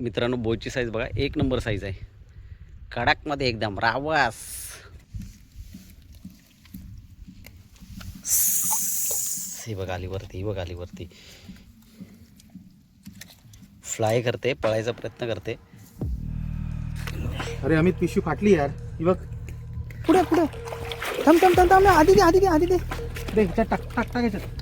मित्रांनो बोची साईज बघा एक नंबर साईज आहे. कडकमध्ये एकदम रावास. ही बघा आली वरती ही बघा आली वरती फ्लाय करते पळायचा प्रयत्न करते. अरे अमित पिशवी फाटली यार. ही बघ. पुढे पुढे. थांब थांब थांब थांब आधी दे आधी दे आधी दे. दे टाक टाक टाक ह्याच्यात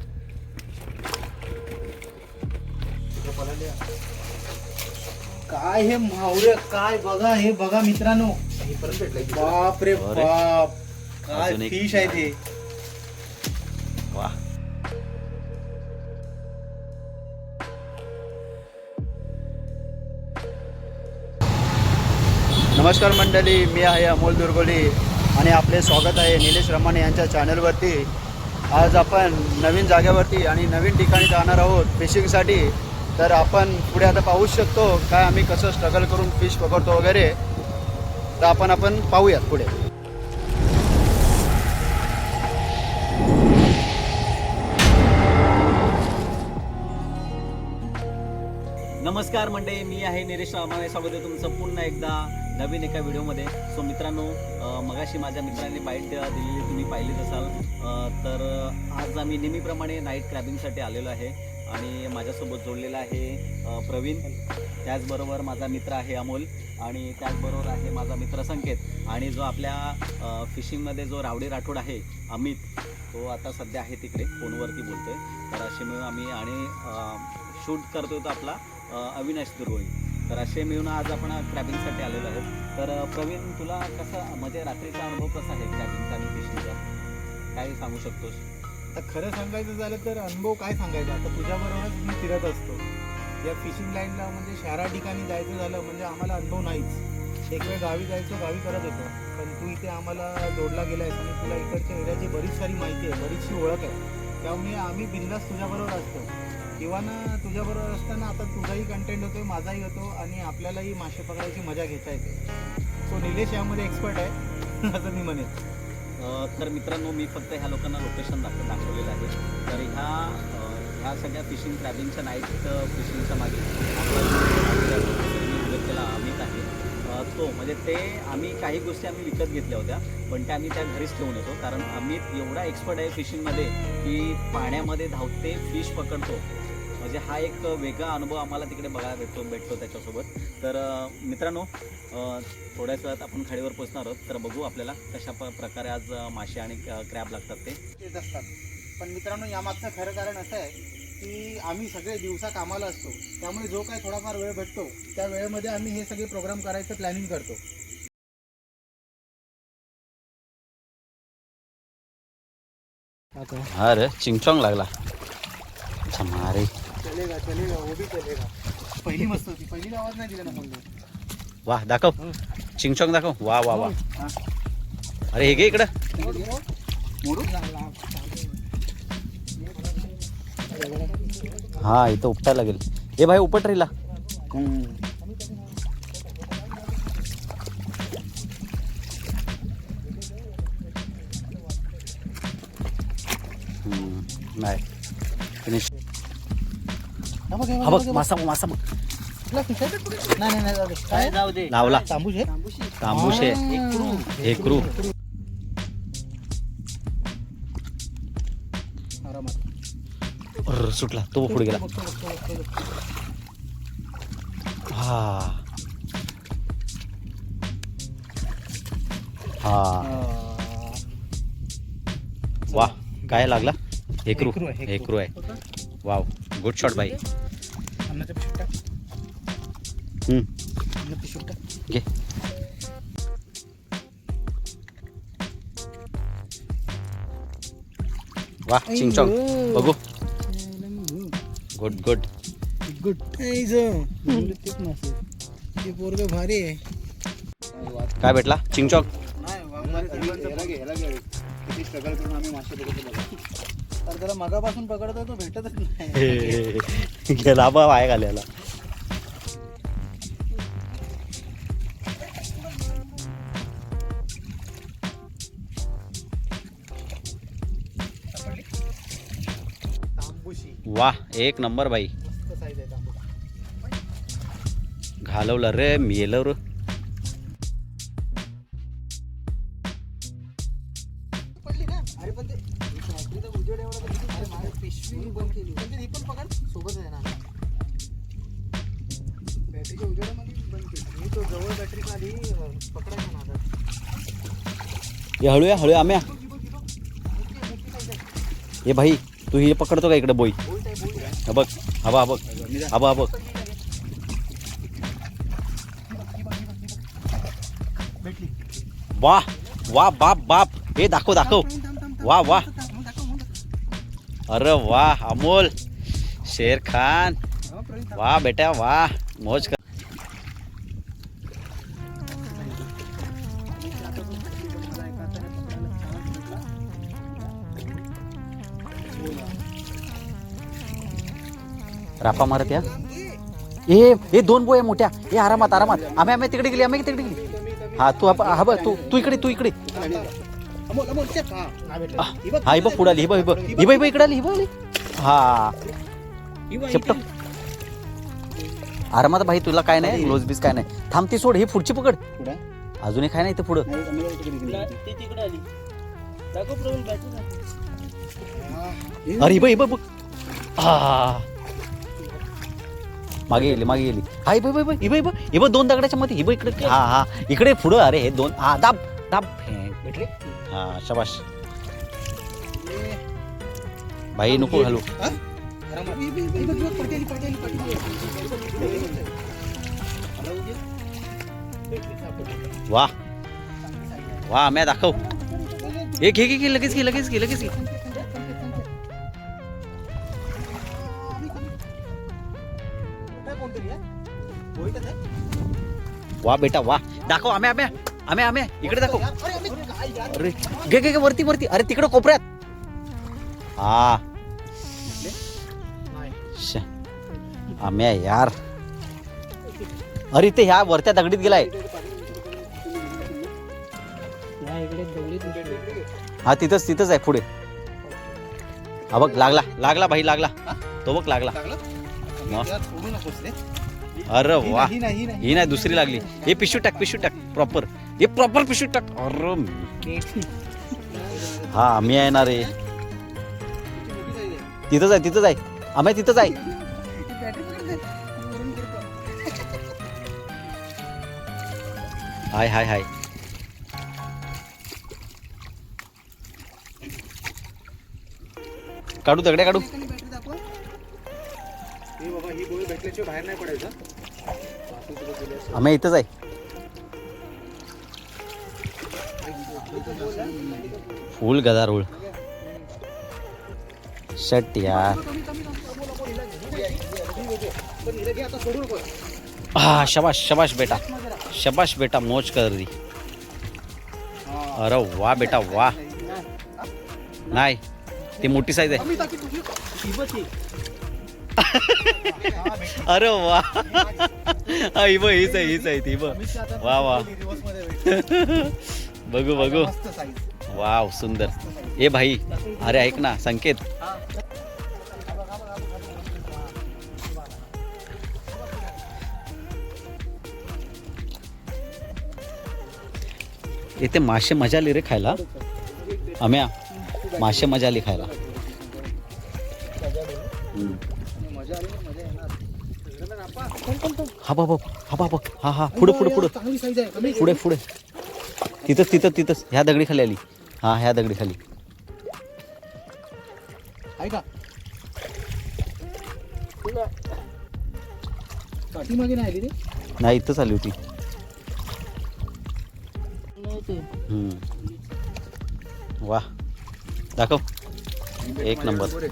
काय हे मावरे काय बघा हे बघा मित्रांनो. बाप रे अरे. बाप. काय अजून एक. फिश आहे ते. वा नमस्कार मंडळी मी आहे अमोल दुर्गोली. आणि आपले स्वागत आहे निलेश रमाने यांच्या चॅनलवरती आज आपण नवीन जागेवरती आणि नवीन ठिकाणी जाणार आहोत फिशिंगसाठी तर आपण पुढे आता पाहूच शकतो काय आम्ही कसं स्ट्रगल करून फिश पकडतो वगैरे. तर आपण आपण पाहूयात पुढे. नमस्कार मंडळी मी आहे निलेश रामाने स्वागत आहे तुमचं पुन्हा एकदा. नवीन एका व्हिडिओमध्ये. सो मित्रांनो मगाशी माझ्या मित्रांनी बाईट दिलेली तुम्ही पाहिलीच असाल. तर आज आम्ही नेहमीप्रमाणे नाईट क्रॅबिंगसाठी आलेलो आहे आणि माझ्यासोबत जोडलेला आहे प्रवीण. त्याचबरोबर माझा मित्र आहे अमोल आणि त्याचबरोबर आहे माझा मित्र संकेत. आणि जो आपल्या फिशिंगमध्ये जो रावडी राठोड आहे अमित तो आता सध्या आहे तिकडे फोनवरती बोलतोय. तर असे मिळून आम्ही आणि शूट करतोय तो आपला अविनाश दुर्गोळी तर असे मिळून आज आपण क्रॅबिंगसाठी आलेलो आहोत. तर प्रवीण तुला कसा म्हणजे रात्रीचा अनुभव कसा आहे क्रॅबिंगचा आणि फिशिंगचा काय सांगू शकतोस? आता खरं सांगायचं झालं तर अनुभव काय सांगायचा? आता तुझ्याबरोबरच मी फिरत असतो. या फिशिंग लाईनला म्हणजे शहरा ठिकाणी जायचं झालं म्हणजे आम्हाला अनुभव नाहीच. एक वेळ गावी जायचो गावी करत होतो. पण तू इथे आम्हाला जोडला गेलायस आणि तुला इकडच्या एरियाची बरीच सारी माहिती आहे बरीचशी ओळख आहे. त्यामुळे आम्ही बिंदास तुझ्याबरोबर असतो. इव्हन तुझ्याबरोबर असताना आता तुझाही कंटेंट होतो माझाही होतो आणि आपल्यालाही मासे पकडायची मजा घेता येते. सो निलेश यामध्ये एक्सपर्ट आहे असं मी म्हणेन. तर मित्रांनो मी फक्त ह्या लोकांना लोकेशन दाखव दाखवलेलं आहे. तर ह्या ह्या सगळ्या फिशिंग क्रॅबिंगच्या नाईट फिशिंगच्या मागे आपला केला अमित आहे. तो म्हणजे ते आम्ही काही गोष्टी आम्ही विकत घेतल्या होत्या पण त्या आम्ही त्या घरीच ठेवून येतो. कारण अमित एवढा एक्सपर्ट आहे फिशिंगमध्ये की पाण्यामध्ये धावते फिश पकडतो. म्हणजे हा एक वेगळा अनुभव आम्हाला तिकडे बघायला भेटतो भेटतो त्याच्यासोबत. तर मित्रांनो थोड्याच वेळात आपण खाडीवर पोहोचणार आहोत. तर बघू आपल्याला कशा प प्रकारे आज मासे आणि क्रॅब लागतात ते. येत असतात. पण मित्रांनो यामागचं खरं कारण असं आहे की आम्ही सगळे दिवसा कामाला असतो. त्यामुळे जो काय थोडाफार वेळ भेटतो त्या वेळेमध्ये आम्ही हे सगळे प्रोग्राम करायचं प्लॅनिंग करतो. हा रे चिंगचॉंग लागला. अच्छा मारे. चलेगा चलेगा वो भी चलेगा. पहिली मस्त होती. पहिली आवाज नाही दिला ना वा दाखव. चिंगचॉंग दाखव. वा वा वा. हा. अरे हे घे इकडं. मोडू? हा इथं उपटायला लागेल. ए भाई उपट रेला नाही. फिनिश हा बघ, मासा बघ, मासा बघ तुला fish आहे का पुढे? नाही नाही नाही जाऊ दे. काय? जाऊ दे. लावला. तांबूस आहे? तांबूश आहे. हेकरू आरामात. अर्र, सुटला. तो पुढे गेला. बघतो, बघतो, बघतो, बघतो. हा. हा. वा काय लागला? हेकरू हेकरू आहे, हेकरू आहे. होतं? वाव. गुड शॉट बाई टाक. हम्म, अन्न पिशवीत टाक. घे. वा चिंगचॉंग बघू. Good good. गुड ते पोरग भारी आहे. काय भेटला? चिंगचॉंग किती तर त्याला मगापासून पकडतो तो भेटतच नाही. गेला बा घालायला. वा एक नंबर बाई. घालवलं रे मेलवर आता हे हळूया हळूया आम्या. हे भाई, तू हे पकडतो का इकडे बोई? हा बघ हा बघ हा बघ भेटली वा वा बाप बाप. हे दाखव दाखव. वा वा अरे वा अमोल. शेर खान. वा बेटा वा मौज कर. रापा मारत या. ए हे दोन बोया मोठ्या. हे आरामात आरामात. आम्ही आम्ही तिकडे गेली आम्ही तिकडे गेली. हा तू आप- हा बघ तू तू इकडे तू इकडे. हा हा, ही बघ पुढे आली ही बघ ही बघ. ही बघ ही बघ इकडे आली ही बघ आली. हा. चिपटक आरामात भाई तुला काय नाही ग्लोज बीज काय नाही. थांब ती सोड ही पुढची पकड. अजून एक आहे ना इथे पुढं. अरे ही बघ ही बघ बघ. हा. मागे गेली मागे गेली. हा ही बघ बघ, बघ ही दोन दगडाच्या मध्ये ही इकडे हा हा. इकडे पुढं अरे हे दोन. हा दाब दाब. भेटले? हा शबाश भाई नको घालू. वा वा म्या दाखव. एक घे घे घे लगेच घे लगेच घे लगेच घे. वा बेटा वा. दाखव आम्ही आम्ही आम्ही आम्ही. इकडे दाखव. अरे घे घे वरती वरती. अरे तिकडे कोपऱ्यात. हा. श. आम्या यार. अरे ते ह्या वरत्या दगडीत गेलाय. हा तिथंच तिथंच आहे पुढे. हा बघ लागला लागला भाई लागला. तो बघ लागला. सोडू नकोस रे. अरे वा. ही नाही ही नाही. ही नाही दुसरी लागली. हे पिशू टाक पिशू टाक प्रॉपर हे प्रॉपर पिशू टाक. अरे हा आम्ही आहे. ना रे तिथंच आहे तिथंच आहे आम्ही तिथंच आहे हाय हाय हाय. काढू दगड्या काढू. ही बाबा ही गोळी भेटल्याशिवाय बाहेर नाही पडायचं. आम्ही इथंच आहे. फुल गदारोळ. शट यार. हा शबाश शबाश बेटा. शबाश बेटा मौज कर दी अरे वा बेटा वा नाही ती मोठी साईज आहे. अरे वा हा, ही बघ हीच आहे हीच आहे ती बघ. वा, वा. बघू बघू. वाव सुंदर. ए भाई अरे ऐक ना संकेत. इथे मासे मजा आली रे खायला. आम्या मासे मजा आली खायला हम्म. मजा आली ना मजा येणार सगळ्यांना नापा. हा बाबा हा बाबा हा हा. पुढे पुढे पुढे. चांगली साईज आहे कमी पुढे पुढे. तिथंच तिथं तिथंच. ह्या दगडी खाली आली. हा ह्या दगडी खाली आहे का पाठीमागे नाही आली रे? नाही इथंच आली होती. हम्म. वा दाखव. एक नंबर.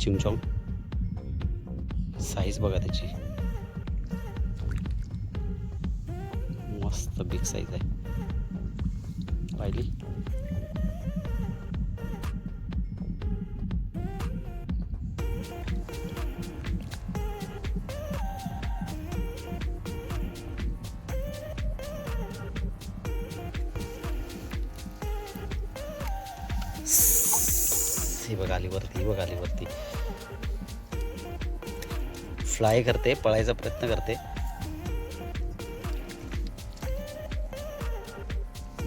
चिंचॉंग साईज बघा त्याची. मस्त बिग साईज आहे. पाहिली? ही बघ आली वरती ही बघ आली वरती फ्लाय करते पळायचा प्रयत्न करते.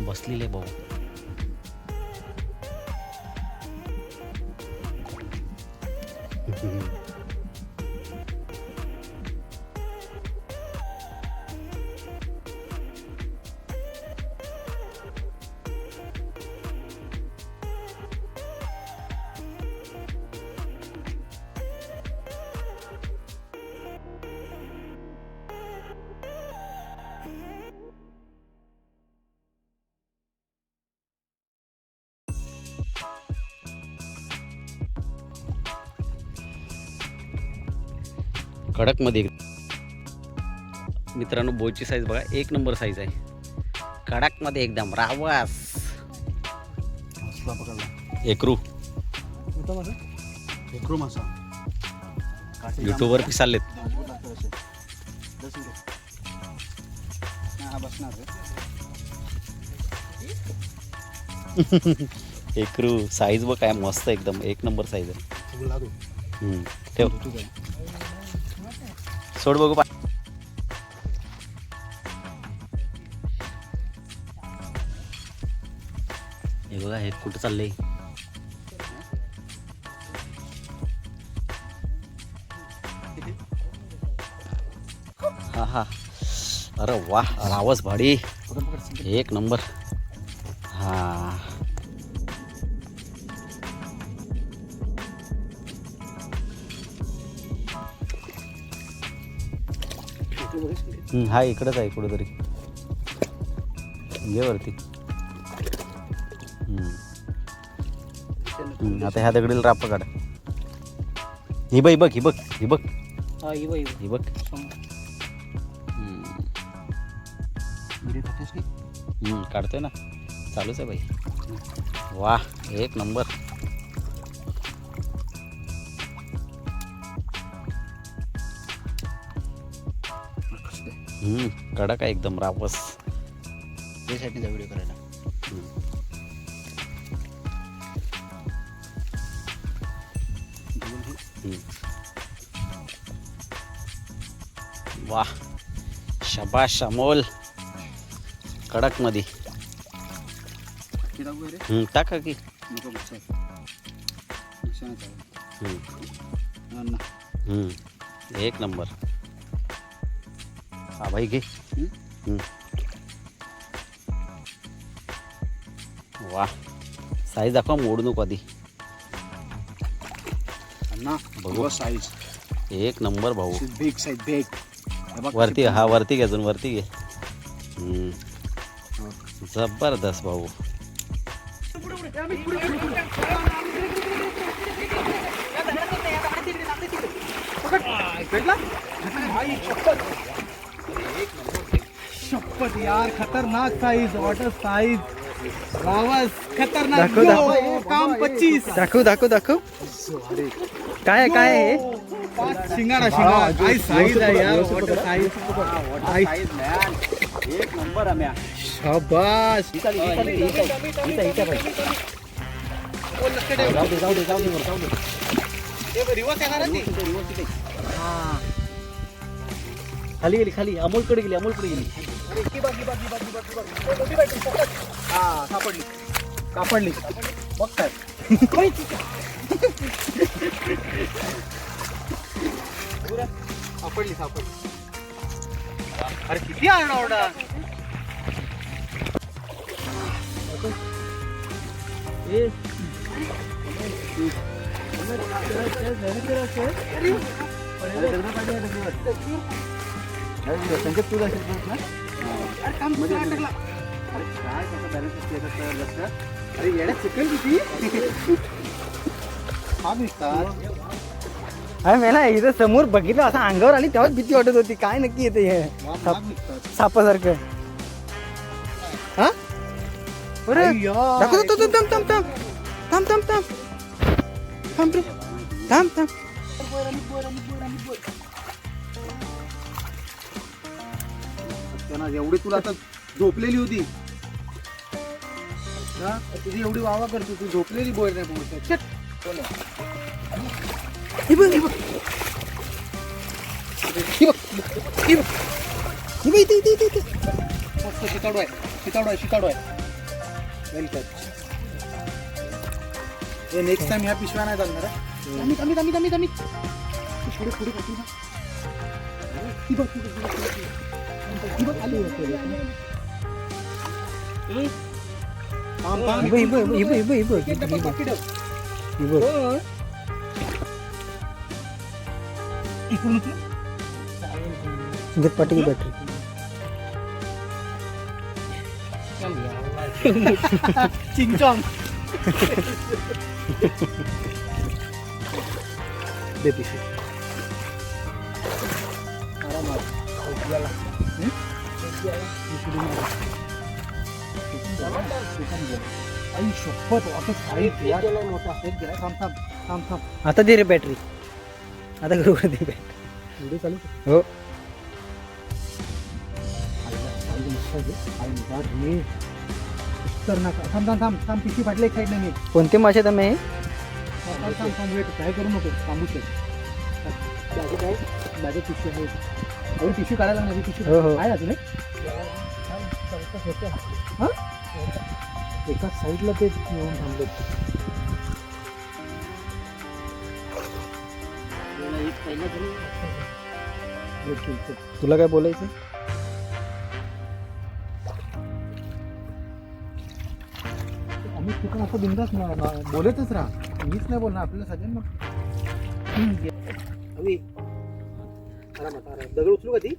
बसलेले भाऊ. कडकमध्ये. मित्रांनो बोची साईज बघा एक नंबर साईज आहे. कडकमध्ये एकदम रावास. एकरू एकरू मासा युट्यूबवर पिसालेत. एकरू साईज बघ काय मस्त एकदम. एक नंबर साईज आहे. ठेव. सोड बघू पा हे बघा हे कुठं चाललंय? हा हा. अरे वा रावस भाडी एक नंबर. हा इकडंच आहे कुठेतरी. घे वरती. आता ह्या दगडीला राप काढ. ही बघ बघ ही बघ ही बघ. हा बघ काढतोय ना. चालूच आहे बाई. वा एक नंबर. कडक आहे एकदम रावस. त्यासाठी व्हिडिओ करायला. वा शबाश अमोल. कडकमध्ये टाकू की. एक नंबर. हा भाई घे. वा साईज दाखवा मोडू नको आधी बघू. साईज एक नंबर भाऊ बिग साईज बिग वरती हा वरती घे अजून वरती घे. जबरदस्त भाऊ शपथ यार खतरनाक साईज वॉटर साईज रावस खतरनाक दाखव, यो, दाखव. काम पच्चीस दाखव दाखव दाखव काय आहे, काय आहे हे? पाच शिंगाडा शिंगाडा काय साईज आहे यार वॉटर साईज एक नंबर आम्या शाबास जाऊ दे जाऊ दे जाऊ दे वर, जाऊ दे रिवर्स येणार आहे ती? खाली गेली खाली अमोलकडे गेली अमोलकडे गेली हा सापडली सापडली बघ सापडली सापडली अरे किती आणला ओरडा संकेत तू जाशील ना? अरे काय कसं बॅलन्स अरे येड्या चिकन किती हा दिसतात अरे ना इथं समोर बघितलं असं अंगावर आली तेव्हाच भीती वाटत होती. काय नक्की येते हे सापासारखं. हा? अरे अय्या, दाखव तो थांब थांब थांब थांब. थांब थांब थांब. थांब थांब. त्यांना एवढी तुला आता झोपलेली होती. हा? तुझी एवढी वावा करतो तू झोपलेली बोर नाही पोहोचत हे बघ हे बघ. हे बघ. हे बघ. हे बघ इथे इथे इथे इथे. मस्त शिताडू आहे. शिताडू आहे शिताडू आहे. वेलकम हे नेक्स्ट टाइम ह्या पिशव्या नाही चालणार कमी कमी कमी कमी कमी अमित पुढे पुढे पुढे. बघ. ही बघ, ही बघ, ही बघ. ही बघ आली थांब, थांब. ही बघ ही आता दे रे बॅटरी आता बरोबर दे बॅटरी चालू. हो कोणते मासे वेट काय करू नको थांबू शकतो आहे काढायला हो, हो. आहे अजून? हा? एका साईडला ते येऊन थांबले. तुला काय बोलायचं आम्ही तुका असं बिंदास बोलतच राहा. मीच नाही बोलणार आपल्याला सगळ्यांना अवी दगड उचलू का ती?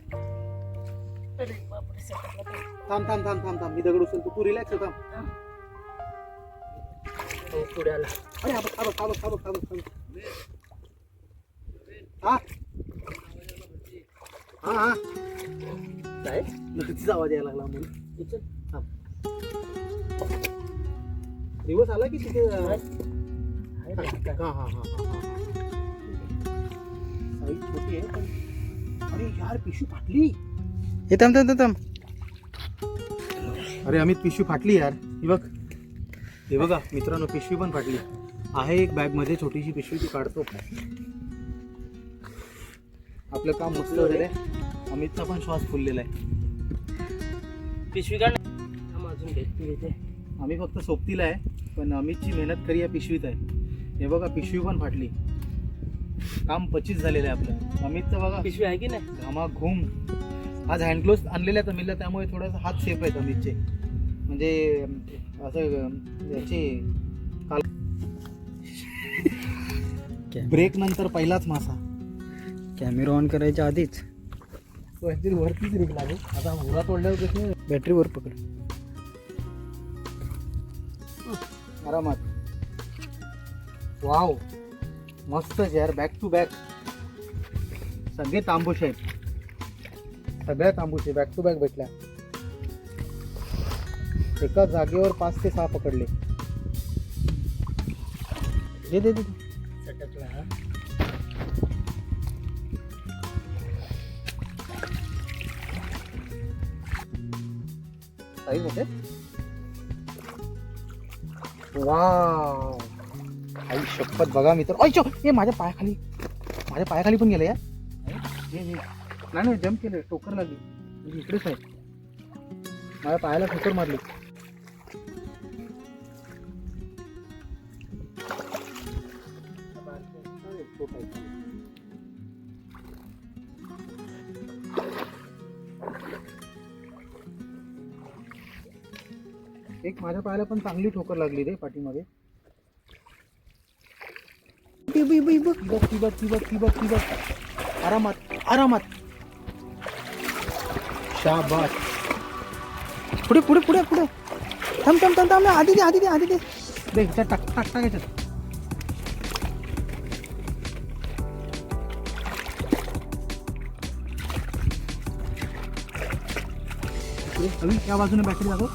थांब थांब थांब थांब थांब. मी दगड उचल तू रिलॅक्स थांब. पुढे आला. अरे हा बघ हा बघ हा बघ हा बघ हा बघ हा. हा हा. काय? तिचा आवाज यायला लागला म्हणून. थांब. दिवस आला की तिथे हा हा हा हा. साईज छोटी आहे पण अरे यार पिशवी फाटली. हे थांब थांब अरे अमित पिशवी फाटली यार. ही बघ. हे बघा मित्रांनो पिशवी पण फाटली. आहे एक बॅगमध्ये छोटीशी पिशवी ती काढतो. आपलं काम मस्त झालेलं आहे अमितचा पण श्वास फुललेला आहे. पिशवी काढ. अजून घेते आम्ही फक्त सोबतीला आहे पण अमितची मेहनत खरी या पिशवीत आहे. हे बघा पिशवी पण फाटली. काम पचीस झालेलं आहे आपलं. अमितचं बघा. पिशवी आहे की नाही? घामा घुम आज हँड ग्लोव्स आणलेले आहेत अमितला त्यामुळे थोडासा हात सेफ आहेत अमितचे म्हणजे असं याचे काल ब्रेक नंतर पहिलाच मासा. कॅमेरा ऑन करायच्या आधीच. वरतीच रिक लागेल. आता उरा तोडल्यावर कसे बॅटरी वर पकड. आरामात. वाव मस्तच यार बॅक टू बॅक सगळे तांबूश आहेत. सगळ्या तांबूशे बॅक टू बॅक भेटल्या. एका जागेवर पाच ते सहा पकडले. दे दे दे. साईज होते वाव. आई शपथ बघा मित्र. ऐचो हे माझ्या पायाखाली. माझ्या पायाखाली पण गेलं यार हे. नाही नाही जम्प केलं टोकर लागली. म्हणजे इकडेच आहे माझ्या पायाला ठोकर मारली. एक माझ्या पायाला पण चांगली ठोकर लागली रे पाठीमागे. बघ बघ बघ बघ ती बघ ती बघ ती बघ ती बघ ती बघ आरामात आरामात. शाबास पुढे पुढे पुढे पुढे थांब थांब थांब थांब आधी दे आधी दे आधी दे दे ह्याच्यात टाक टाक टाक ह्याच्यात इकडे, अवी या बाजूने बॅटरी दाखव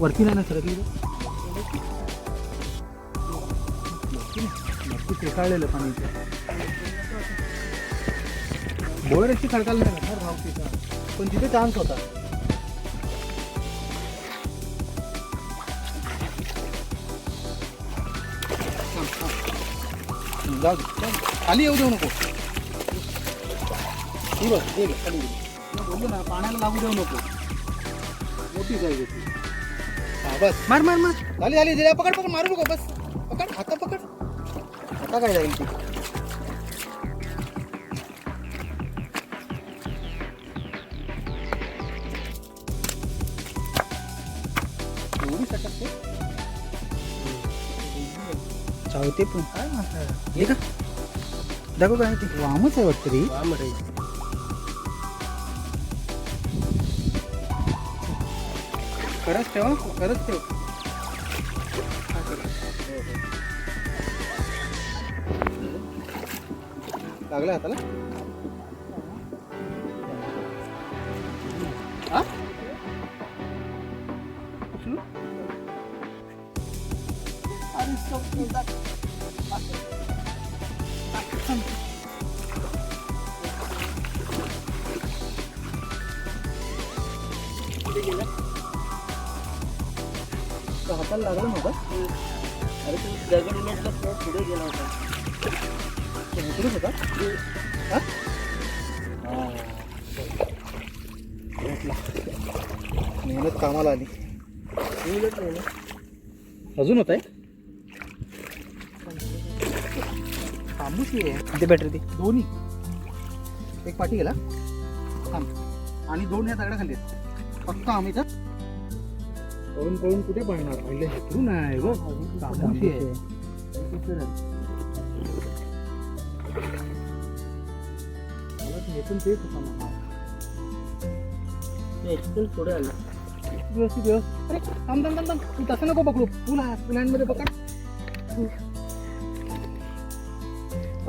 वरती नाही ना सरकली रे. नक्की फेकाळलेलं पाणी बोर अशी खडकाल नाही ना तिथं. पण तिथे चान्स होता. जाऊ दे. खाली येऊ देऊ नको. ही बघ हे बघ, खाली गेली. तुला बोललो ना पाण्याला लागू देऊ नको. मोठी होती. हा बस. मार मार मार. झाली झाली दिल्या पकड पकड मारू नको बस. पकड आता पकड. आता काय जाईल ती? एवढी सटकते चावते पण. काय हे. का? दाखव काय ते. वामच आहे वाटतं रे. वाम रे. खरंच ठेव खरंच ठेव. लागला हाताला? लागला नव्हता अरे तू दगड उलटला तो पुढे गेला होता. तो उतरत होता? मेहनत कामाला आली. उलट नाही ना अजून होत आहे तांबूशी आहे किती बॅटरी ती दोन्ही. एक पाठी गेला. थांब. आणि दोन या दगडा खाली आहेत. पक्का आम्ही तर पळून पळून कुठे पळणार पहिले हेतू नाही बघ तांबूशी आहे. मला तर हेतून तेच होता ना. ते एक्सपेल पुढे आला. व्यवस्थित व्यवस्थित. अरे थांब थांब थांब थांब. तू तसं नको पकडू. पूल आहे मध्ये पकड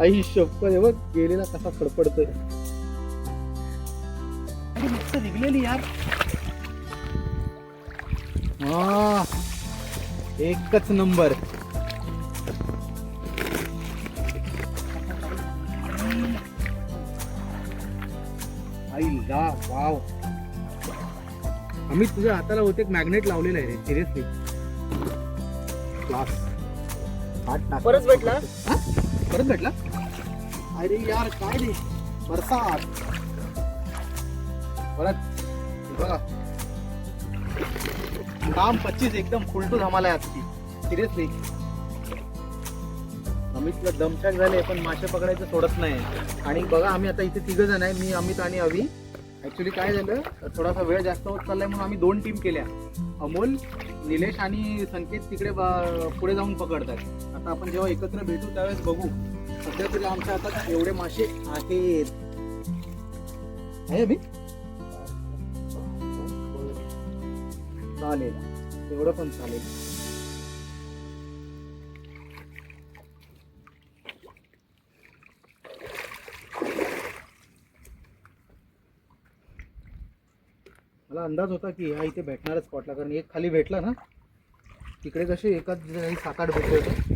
आई शप्पथ हे बघ. गेलेला कसा फडफडतोय अरे मस्त निघलेली यार. हा. एकच नंबर. आई ला वाव. आम्ही तुझ्या हाताला होते एक मॅग्नेट लावलेलं आहे रे सिरियसली क्लास परत भेटला? हा? परत भेटला? अरे यार काय रे? बरसात. परत. बघा. काम पच्चीस एकदम फुलटू धमाला आहे आजची सिरियसली अमितला दमछाक झाले पण मासे पकडायचं सोडत नाही. आणि बघा आम्ही आता इथे तिघ जण आहे मी अमित आणि अवी. ऍक्च्युली काय झालं थोडासा वेळ जास्त होत चाललाय म्हणून आम्ही दोन टीम केल्या. अमोल निलेश आणि संकेत तिकडे पुढे जाऊन पकडतात. आता आपण जेव्हा एकत्र भेटू त्यावेळेस बघू. सध्या तरी आमच्या हातात एवढे मासे आहेत. आहे चालेल. एवढं पण चालेल. मला अंदाज होता की हा इथे भेटणारच स्पॉटला कारण एक खाली भेटला ना तिकडे कसे एकाच सात आठ भेटले होते.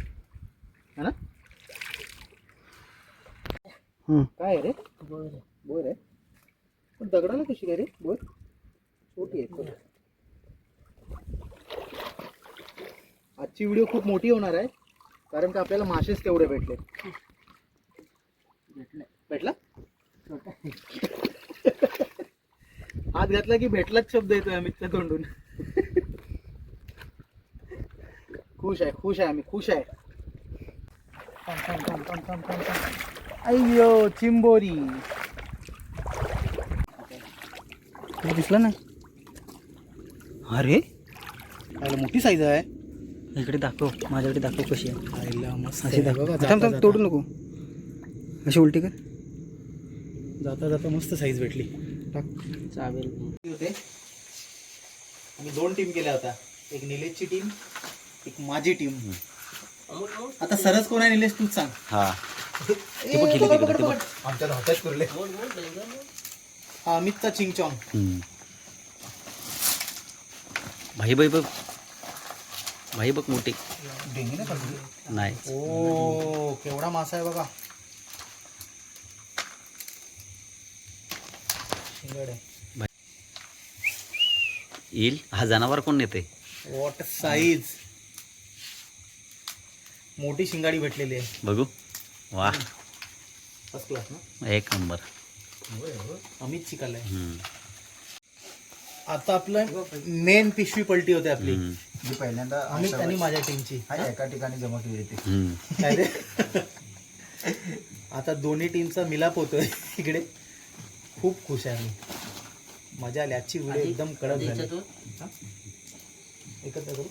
है ना. काय रे? बरं बोर आहे? पण दगडाला कशी काय रे? बोर? छोटी आहे आजची व्हिडिओ खूप मोठी होणार आहे. कारण का आपल्याला मासेच तेवढे भेटले. भेटलं? भेटला हात घातला की भेटलाच शब्द येतोय अमितच्या तोंडून. खुश आहे खुश आहे आम्ही खुश आहे. अय्यो चिंबोरी. दिसलं नाही? अरे? अरे मोठी साईज आहे. इकडे दाखव माझ्याकडे दाखव कशी आहे. अशी. दाखव. थांब तोडू नको. अशी उलटी कर. जाता जाता मस्त साईज भेटली. टाक. चावेल. होते. आम्ही दोन टीम केल्या होत्या. एक निलेशची टीम एक माझी टीम आता सरस कोण आहे निलेश तूच सांग. हा. आमच्या हातात कुरले. हा अमितचा चिंगचॉंग. भाई भाई बघ. भाई बघ मोठी. डेंगी नाही ओ केवढा मासा आहे बघा. येईल? हा जनावर कोण नेते? वॉट साईज मोठी शिंगाडी भेटलेली आहे. बघू. वा. फर्स्ट क्लास ना? एक नंबर. अमित हम्म. आता आपलं मेन पिशवी पलटी होते आपली. मी पहिल्यांदा अमित आणि माझ्या टीमची हा एका ठिकाणी जमा केली होती हम्म. काय रे आता दोन्ही टीमचा मिलाप होतोय इकडे. खूप खुश आहे मी मजा आली. आजची व्हिडिओ एकदम कडक झाली. एकत्र करू?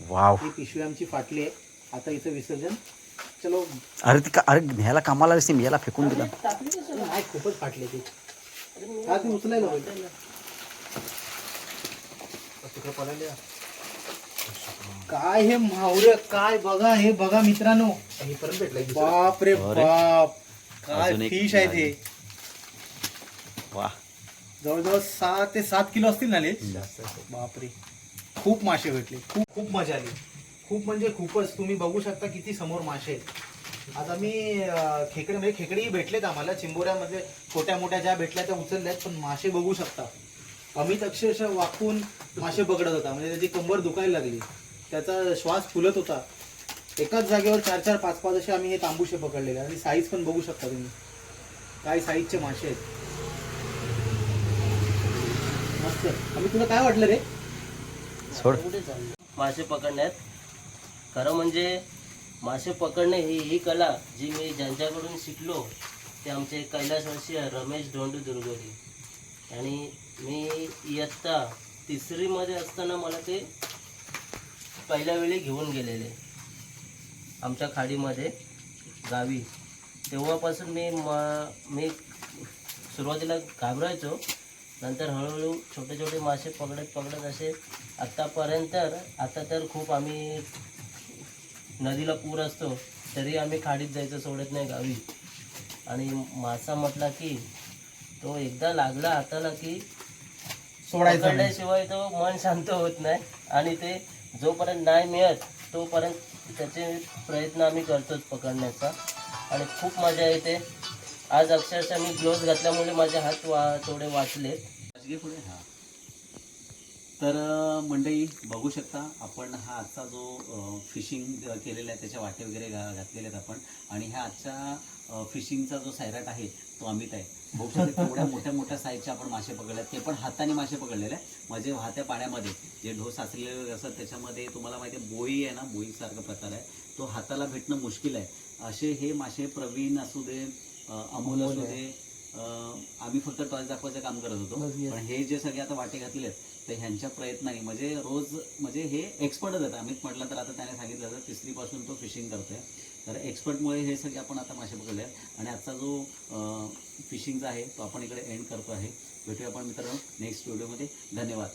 वाव. ही पिशवी आमची फाटली आहे. आता इथं विसर्जन. चलो. अरे ती का अरे न्यायला कामाला असते मी याला फेकून दिला. नाही खूपच फाटली ती. पाहिजे तिकडे पडायला काय हे मावरे काय बघा हे बघा मित्रांनो. हे परत भेटलं बाप रे अरे. बाप. काय अजून एक फिश आहे ते. वा. जवळजवळ सहा ते सात किलो असतील ना ले? बापरे. खूप मासे भेटले. खूप खूप मजा आली. खूप म्हणजे खूपच. तुम्ही बघू शकता किती समोर मासे आहेत. आता मी खेकडे म्हणजे खेकडेही भेटलेत आम्हाला चिंबोऱ्यामध्ये छोट्या मोठ्या ज्या भेटल्या त्या उचलल्यात पण मासे बघू शकता. अमित अक्षरशः वाकून मासे पकडत होता. म्हणजे त्याची कंबर दुखायला लागली. त्याचा श्वास फुलत होता. एकाच जागेवर चार चार पाच पाच असे आम्ही हे तांबूशे पकडलेले. आणि साईज पण बघू शकता तुम्ही. काय साईजचे मासे आहेत. मस्त. आम्ही तुला काय वाटलं रे? सोड. मासे पकडण्यात. खरं म्हणजे मासे पकडणे ही ही कला जी मी ज्यांच्याकडून शिकलो ते आमचे कैलासवासी रमेश धोंडू दुर्गोली आणि मी इयत्ता तिसरीमध्ये असताना मला ते पहिल्या वेळी घेऊन गेलेले. आमच्या खाडीमध्ये गावी. तेव्हापासून मी म मी सुरुवातीला घाबरायचो. नंतर हळूहळू छोटे छोटे मासे पकडत पकडत असे आत्तापर्यंत आता तर खूप आम्ही नदीला पूर असतो तरी आम्ही खाडीत जायचं सोडत नाही गावी. आणि मासा म्हटला की तो एकदा लागला हाताला की सोडायचं तो मन शांत होत नाही. आणि ते जोपर्यंत नाही मिळत तोपर्यंत त्याचे प्रयत्न आम्ही करतोच पकडण्याचा. आणि खूप मजा येते. आज अक्षरशः मी ग्लोव्ज घातल्यामुळे माझे हात वा थोडे पुढे हा. तर मंडळी बघू शकता आपण हा आजचा जो फिशिंग केलेला आहे त्याच्या वाटे वगैरे घा घातलेले आहेत आपण. आणि ह्या आजच्या फिशिंगचा जो सैराट आहे तो अमित आहे. बघू शकता मोठ्या मोठ्या साईजचे आपण मासे पकडले आहेत ते पण हाताने मासे पकडलेले आहे म्हणजे वाहत्या पाण्यामध्ये जे ढोस असलेले असतात त्याच्यामध्ये तुम्हाला माहिती आहे बोई आहे ना बोईसारखा प्रकार आहे. तो हाताला भेटणं मुश्किल आहे. असे हे मासे प्रवीण असू दे अमोल असू दे आम्ही फक्त टॉयज दाखवायचं काम करत होतो. पण हे जे सगळे आता वाटे घातले आहेत तर ह्यांच्या प्रयत्नाने म्हणजे रोज म्हणजे हे एक्सपर्टच आहेत. अमित म्हटलं तर आता त्याने सांगितलं तर तिसरीपासून तो फिशिंग करतोय. तर एक्सपर्टमुळे हे सगळे आपण आता मासे पकडले आहेत. आणि आजचा जो फिशिंगचा आहे तो आपण इकडे एंड करतो आहे भेटूया आपण मित्रांनो नेक्स्ट व्हिडिओमध्ये धन्यवाद.